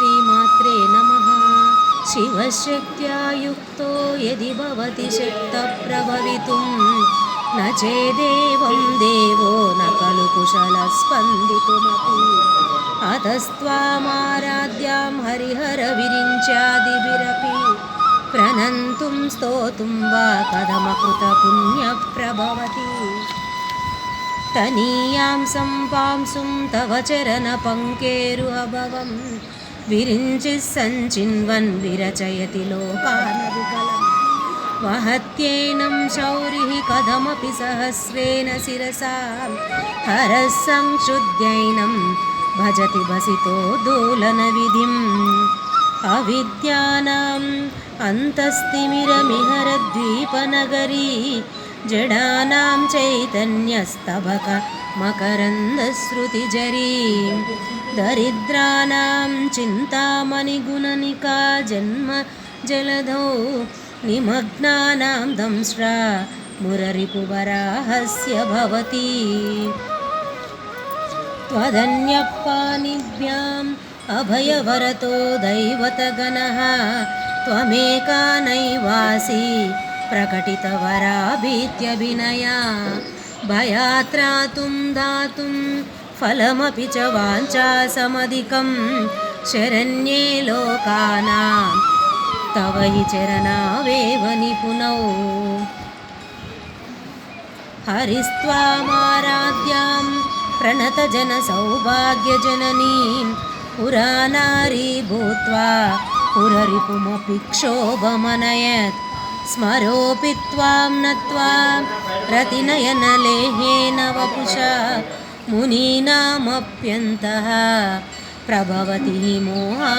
श्रीमात्रे नमः शिवशक्त्या युक्तो यदि भवति शक्तप्रभवितुं न चेदेवं देवो न खलु कुशलः स्पन्दितुमपि अतस्त्वामाराध्यां हरिहरविरिञ्चादिभिरपि प्रणन्तुं स्तोतुं वा कथमकृतपुण्यप्रभवति तनीयां सम्पांसुं तव चरणपङ्केरुहभवं विरिञ्चिः सञ्चिन्वन् विरचयति लोकानविकलम्। वहत्येनं शौरिः कथमपि सहस्रेण शिरसा। हरः संक्षुद्यैनं भजति भसितो दोलनविधिम्। अविद्यानाम् अन्तस्तिमिरमिहरद्वीपनगरी जडानां चैतन्यस्तबक मकरन्दश्रुतिजरी दरिद्राणां चिन्तामणिगुणनिका जन्म जलधौ निमग्नानां दंष्ट्रा मुररिपुवराहस्य भवति। त्वदन्यपानिभ्याम् अभयवरतो दैवतगणः त्वमेका नैवासि प्रकटितवराभीत्यभिनया। भयात्रातुं दातुं फलमपि च वाञ्छासमधिकं शरण्ये लोकानां। तव हि चरणावेव निपुणौ। हरिस्त्वामाराध्यां प्रणतजनसौभाग्यजननीं पुरानारी भूत्वा पुररिपुमपि क्षोभमनयत् स्मरोऽपि त्वां नत्वा रतिनयनलेहेन वपुषा मुनीनामप्यन्तः प्रभवति हि मोहा